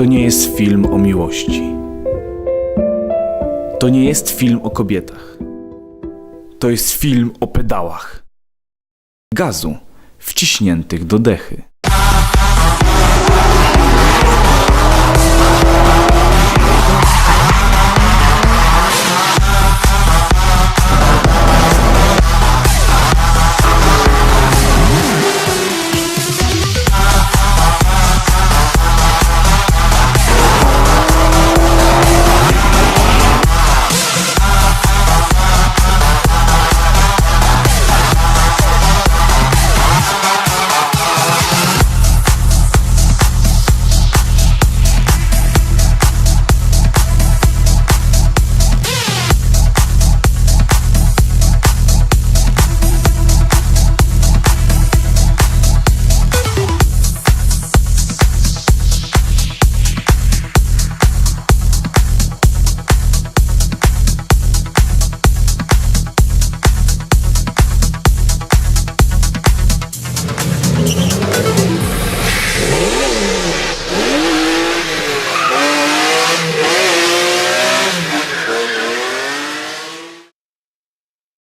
To nie jest film o miłości. To nie jest film o kobietach. To jest film o pedałach. Gazu wciśniętych do dechy.